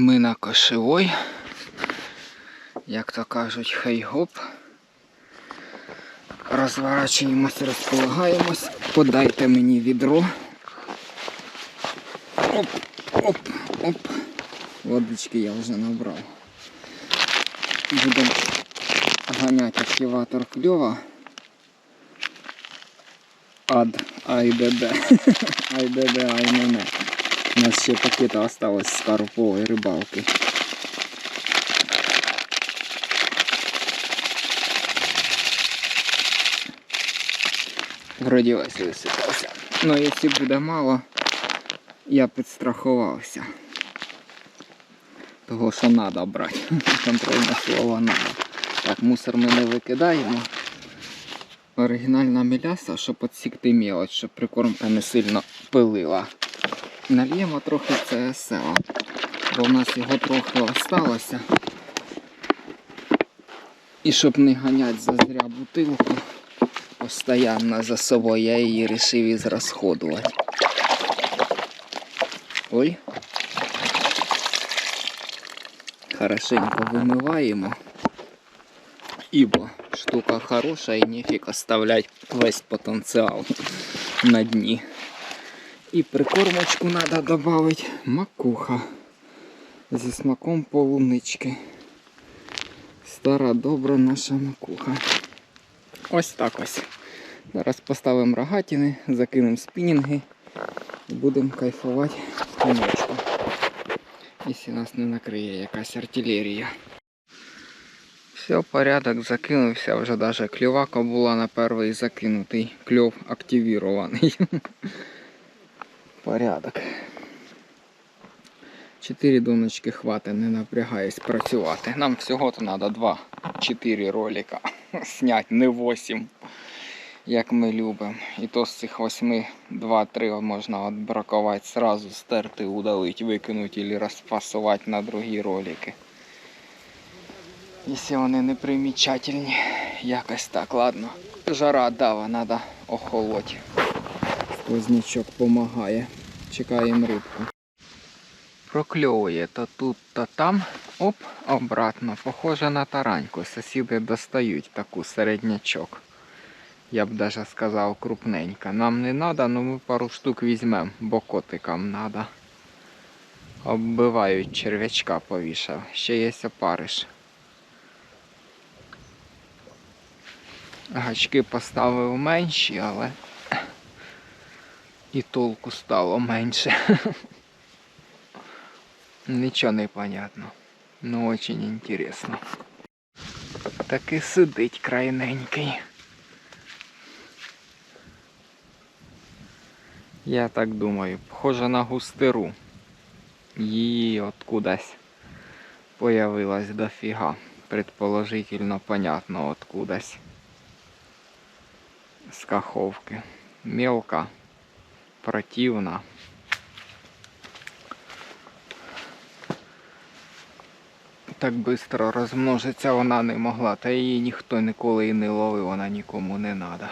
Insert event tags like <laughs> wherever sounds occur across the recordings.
Ми на кошевой. Як то кажуть, хей-гоп. Розворачуємось, розполагаємось. Подайте мені відро. Оп, оп, оп. Водички я вже набрав. Будемо ганяти активатор кльова. Ад АйДД. АйДД Айнене. У нас ще пакета осталось з карпової рибалки. Вроді ось висипався. Ну, якщо буде мало, я підстрахувався. Того, що треба брати. <laughs> Контрольне слово треба. Так, мусор ми не викидаємо. Оригінальна міляса, щоб підсікти мілоч, щоб прикормка не сильно пилила. Нальємо трохи ЦСЛ, бо в нас його трохи осталося. І щоб не ганять зазря бутилку, постоянно за собою я її вирішив і зрасходувати. Ой. Хорошенько вимиваємо. Ібо штука хороша і нефіг оставлять весь потенціал на дні. І прикормочку треба додати макуха зі смаком полунички. Стара добра наша макуха. Ось так ось. Зараз поставимо рогатини, закинемо спінінги і будемо кайфувати в конечку. Якщо нас не накриє якась артилерія. Все, порядок закинувся, вже даже клювака була на перший закинутий. Кльов активірований. <laughs> Порядок. Чотири доночки хватить, не напрягаюсь працювати. Нам всього-то треба 2-4 ролика <laughs> зняти, не 8, як ми любимо. І то з цих 8 2-3 можна відбракувати, сразу стерти, удалити, викинути або розфасувати на другі ролики. Якщо вони не примічательні, якось так, ладно. Жара дава, треба охолоть. Сквознячок допомагає. Чекаємо рибку. Прокльовує то тут, то там. Оп, обратно. Похоже на тараньку. Сусіди достають таку середнячок. Я б даже сказав крупненька. Нам не треба, але ми пару штук візьмемо, бо котикам треба. Оббивають черв'ячка повішав. Ще є опариш. Гачки поставив менші, але і толку стало менше. <laughs> Нічого не понятно. Ну очень интересно. Так і сидить крайненький. Я так думаю, похоже на густеру. Її откудась появилась дофіга. Предположительно понятно откудась. С каховки. Мелко, противно. Так швидко розмножиться вона не могла, та її ніхто ніколи і не ловив, вона нікому не треба.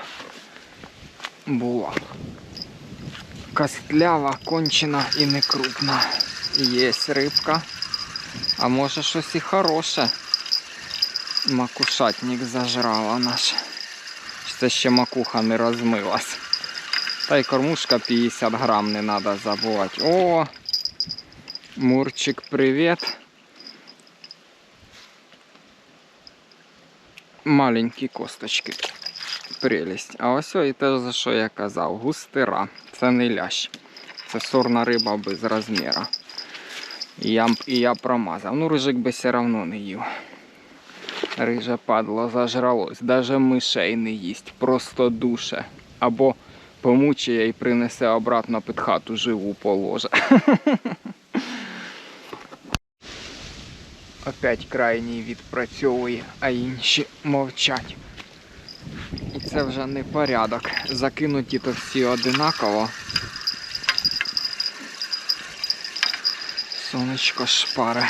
Була. Костлява, кончена і не крупна. Є рибка. А може щось і хороше. Макушатник зажрала наш. Це ще макуха не розмилась. Та й кормушка 50 грам не треба забувати. О! Мурчик, привіт. Маленькі косточки. Прелість. А ось і те, за що я казав, густира. Це не лящ. Це сорна риба без розміру. І я, і я промазав. Ну, рижик би все одно не їв. Риже падло зажралось. Даже мишей не їсть. Просто душе. Або помучає і принесе обратно під хату живу положе. <laughs> Опять крайній відпрацьовує, а інші мовчать. І це вже не порядок. Закинуті то всі одинаково. Сонечко шпаре.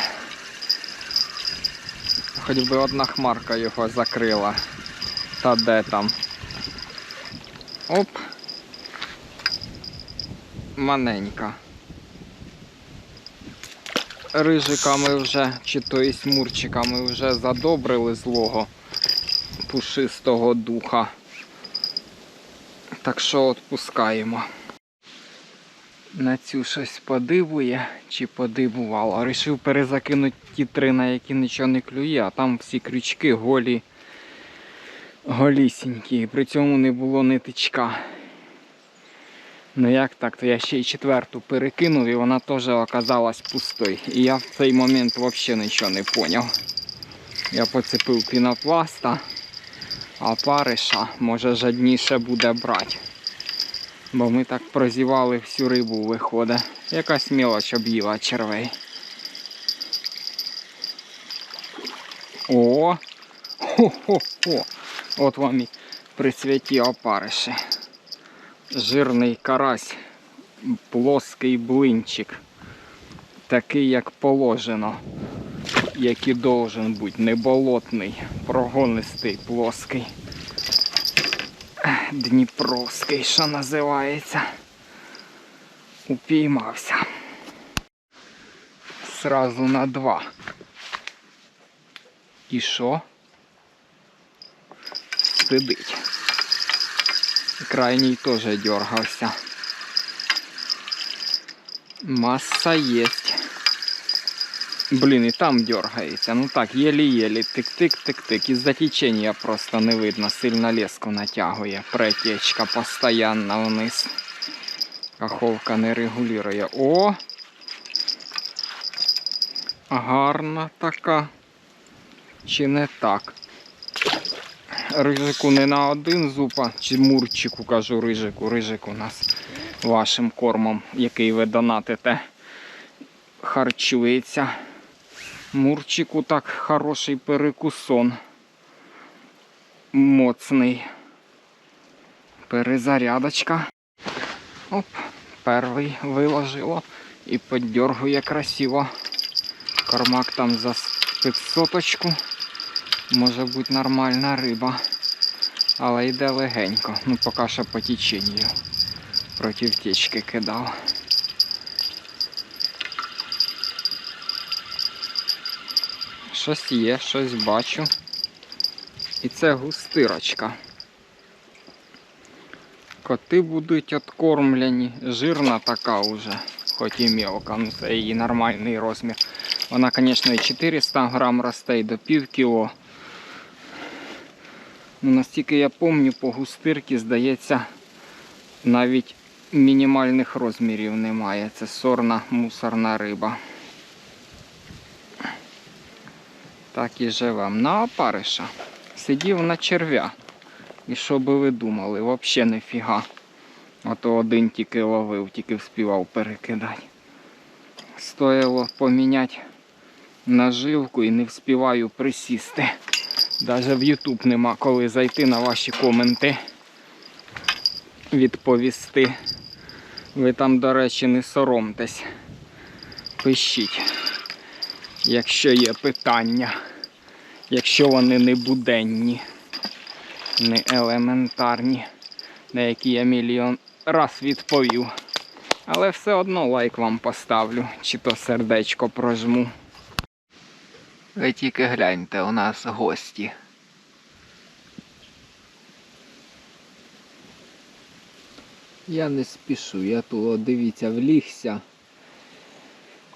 Хоч би одна хмарка його закрила. Та де там? Оп. Маненька. рижиками вже, чи то і мурчиками вже задобрили злого пушистого духа. Так що відпускаємо. На цю щось подивує чи подивувало. Рішив перезакинути ті три, на які нічого не клює, а там всі крючки голі, голісінькі. При цьому не було нитичка. Ну як так, то я ще й четверту перекинув і вона теж оказалась пустою. І я в цей момент взагалі нічого не поняв. Я поцепив пінопласта, а париша може жадніше буде брати. Бо ми так прозівали всю рибу виходить. Якась мілоч об'їла червей. О! Хо-хо-хо! От вам і при святі опариші. Жирний карась, плоский блинчик. Такий, як положено, як і должен бути, не болотний, прогонистий, плоский. Дніпровський, що називається. Упіймався. Сразу на два. І що? Сидить. Крайній теж дергався. Масса єсть. Блін, і там дергається. Ну так, єлі-єлі, тик-тик-тик-тик. Із-за течення просто не видно, сильно леску натягує. Протечка постоянно вниз. Каховка не регулює. О! Гарна така. Чи не так? Рижику не на один зупа, чи мурчику кажу рижику. Рижик у нас вашим кормом, який ви донатите, харчується. Мурчику так хороший перекусон. Моцний. Перезарядочка. Оп, перший виложило і поддергує красиво. Кормак там за 500 Може бути нормальна риба. Але йде легенько. Ну поки що по теченню. Проти течки кидав. Щось є, щось бачу. І це густирочка. Коти будуть откормлені. Жирна така вже, хоч і мелка, ну це її нормальний розмір. Вона, звісно, і 400 грам росте і до пів кіло. Ну, наскільки я пам'ятаю, по густирці, здається, навіть мінімальних розмірів немає. Це сорна мусорна риба. Так і живем. На опариша. Сидів на черв'я. І що би ви думали? Взагалі нефіга. Ото один тільки ловив, тільки вспівав перекидати. Стоїло поміняти наживку і не вспіваю присісти. Навіть в YouTube нема коли зайти на ваші коменти, відповісти. Ви там, до речі, не соромтесь. Пишіть, якщо є питання, якщо вони не буденні, не елементарні, на які я мільйон раз відповів. Але все одно лайк вам поставлю, чи то сердечко прожму. Ви тільки гляньте, у нас гості. Я не спішу, я тут, дивіться, влігся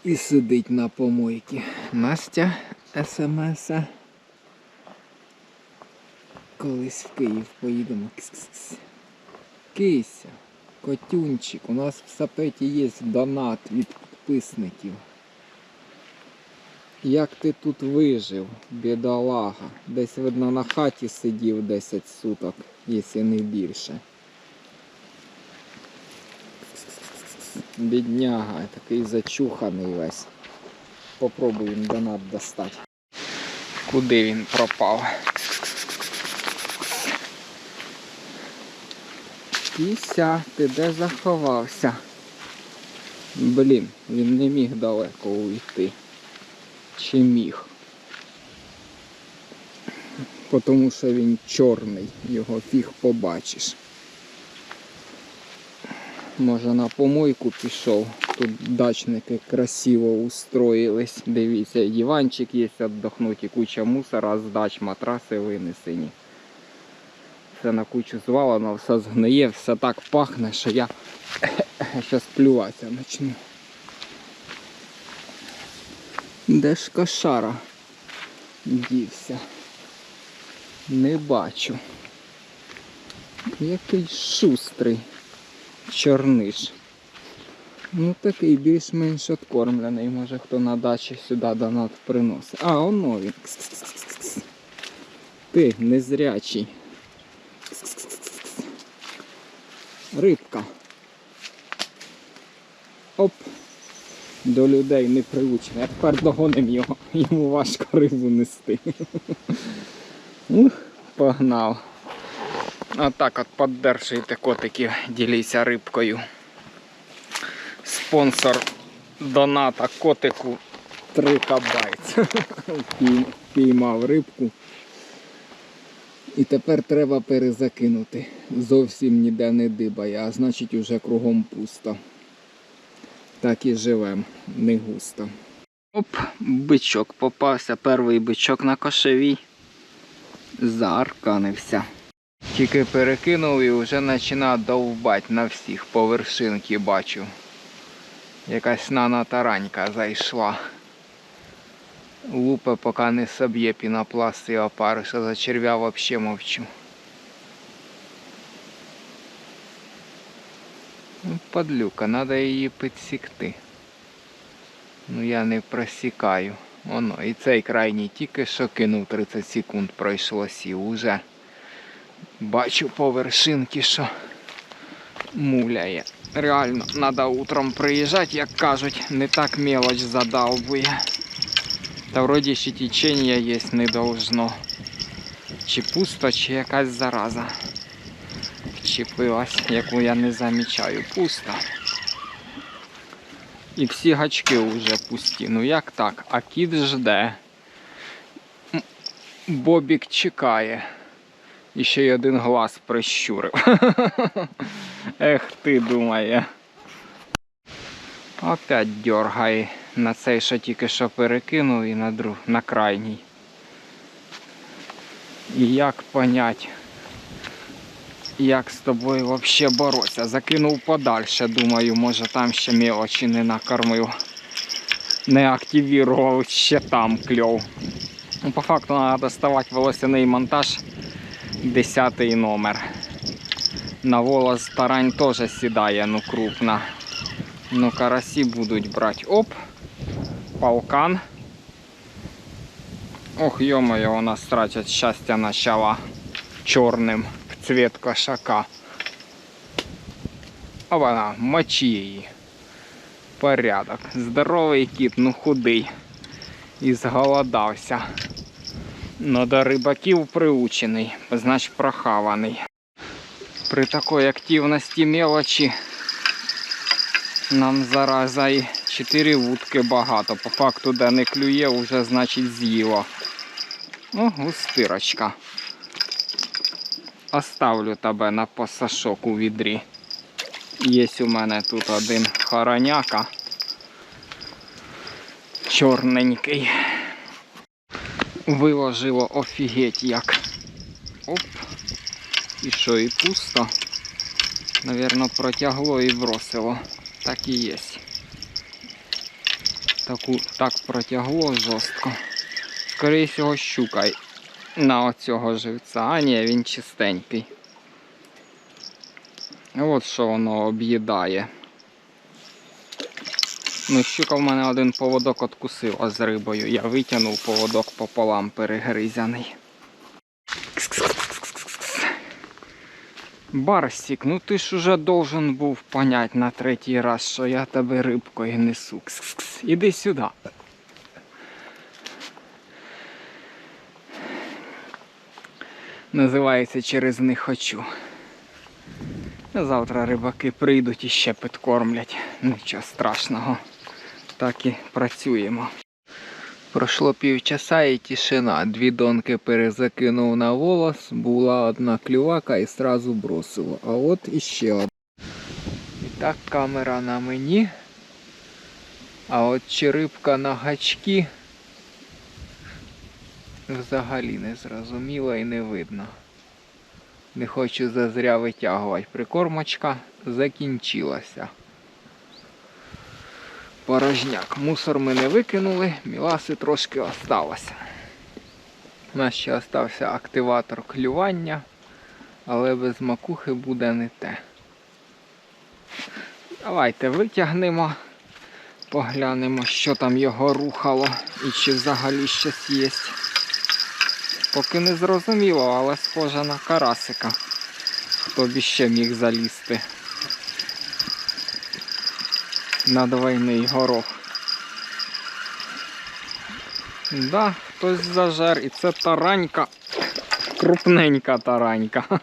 і сидить на помойці. Настя смс. Колись в Київ поїдемо. Кися, котюнчик, у нас в сапеті є донат від підписників. Як ти тут вижив, бідолага? Десь, видно, на хаті сидів 10 суток, якщо не більше. Бідняга, такий зачуханий весь. Попробуємо донат достати. Куди він пропав? Кіся, ти де заховався? Блін, він не міг далеко уйти. Чи міг? Тому що він чорний, його фіг побачиш. Може на помойку пішов. тут дачники красиво устроїлись. Дивіться, диванчик є віддохнути, куча мусора з дач, матраси винесені. Все на кучу звалено, все згниє, все так пахне, що я зараз плюватися почну. Де ж кошара? Дівся. Не бачу. Який шустрий чорниш. Ну такий більш-менш откормлений. Може хто на дачі сюди донат приносить. А, оно він. Ти незрячий. Рибка. Оп. До людей не приучений. А тепер догоним його. Йому важко рибу нести. Ух, погнав. Отак от поддержуйте котиків, діліться рибкою. Спонсор доната котику 3 кабайт. Пій- Піймав рибку. І тепер треба перезакинути. Зовсім ніде не дибає, а значить уже кругом пусто. Так і живем, не густо. Оп, бичок попався, перший бичок на кошевій. Заарканився. Тільки перекинув і вже починає довбать на всіх по вершинки бачу. Якась нана таранька зайшла. Лупе поки не соб'є пінопласт і опариша, за черв'я вообще мовчу. Ну, Подлюка, треба її підсікти. Ну я не просікаю. Воно, і цей крайній тільки що кинув 30 секунд пройшло сів уже. Бачу по вершинки, що муляє. Реально, треба утром приїжджати, як кажуть, не так мелоч задалбує. Та вроді ще течення є не должно. Чи пусто, чи якась зараза. Вчепилась, яку я не замічаю. Пусто. І всі гачки вже пусті. Ну як так? А кіт жде. Бобік чекає. І ще й один глаз прищурив. <laughs> Ех ти думає. Опять дергає на цей, що тільки що перекинув і на друг, на крайній. І як понять, як з тобою взагалі боротися? Закинув подальше, думаю, може там ще мелочі не накормив. Не активував ще там кльов. Ну, по факту треба доставати волосяний монтаж 10 номер. На волос тарань теж сідає, ну крупна. Ну, карасі будуть брати. Оп! Полкан. Ох, ё-моё, у нас тратять щастя начала чорним цвет кошака. А вона, мочи її. Порядок. Здоровий кіт, ну худий. І зголодався. Но до рибаків приучений, значить прохаваний. При такій активності мелочі нам зараза і 4 вудки багато. По факту, де не клює, вже значить з'їло. О, густирочка. Оставлю тебе на посашок у відрі. Є у мене тут один хороняка. Чорненький. Виложило офігеть як. Оп. І що, і пусто. Навірно, протягло і бросило. Так і є. Таку, так протягло жорстко. Скоріше всього, щука на оцього живця. А ні, він чистенький. От що воно об'їдає. Ну, щука в мене один поводок откусила з рибою. Я витягнув поводок пополам перегризяний. Барсик, ну ти ж уже должен був понять на третій раз, що я тебе рибкою несу. Кс-кс-кс. Іди сюди. Називається через них хочу. Завтра рибаки прийдуть і ще підкормлять. Нічого страшного. Так і працюємо. Пройшло півчаса і тишина. Дві донки перезакинув на волос, була одна клювака і сразу бросило. А от іще одна. І так камера на мені. А от чи рибка на гачки взагалі не зрозуміло і не видно. Не хочу зазря витягувати. Прикормочка закінчилася. Порожняк. Мусор ми не викинули, міласи трошки осталося. У нас ще остався активатор клювання, але без макухи буде не те. Давайте витягнемо, поглянемо, що там його рухало і чи взагалі щось є. Поки не зрозуміло, але схоже на карасика. Хто б іще міг залізти на двойний горох. Да, хтось зажер, і це таранька. Крупненька таранька. <laughs>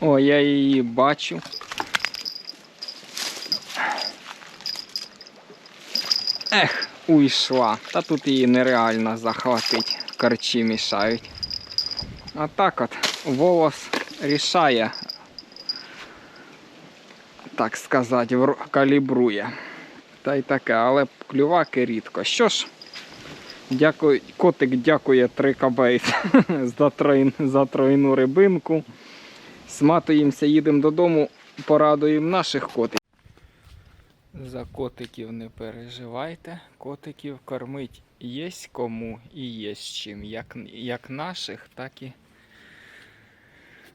О, я її бачу. Ех, уйшла. Та тут її нереально захватить. Корчі мішають. А так от волос рішає, так сказати, калібрує. Та й таке, але клюваки рідко. Що ж, дякую, котик дякує трикабейт <laughs> за, тройн, за тройну рибинку. Сматуємося, їдемо додому, порадуємо наших котиків. За котиків не переживайте. Котиків кормить є кому і є чим. Як, як наших, так і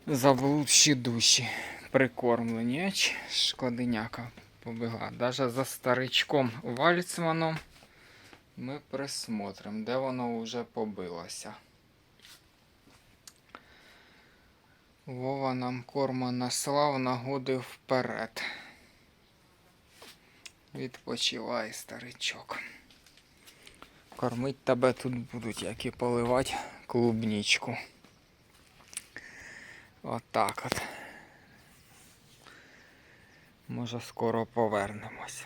заблудші душі прикормлені. Еч, шкоденяка побігла. Даже за старичком Вальцманом ми присмотримо, де воно вже побилося. Вова нам корма наслав нагоди вперед. Відпочивай, старичок. Кормить тебе тут будуть, як і поливати клубнічку. Отак от. Може скоро повернемось.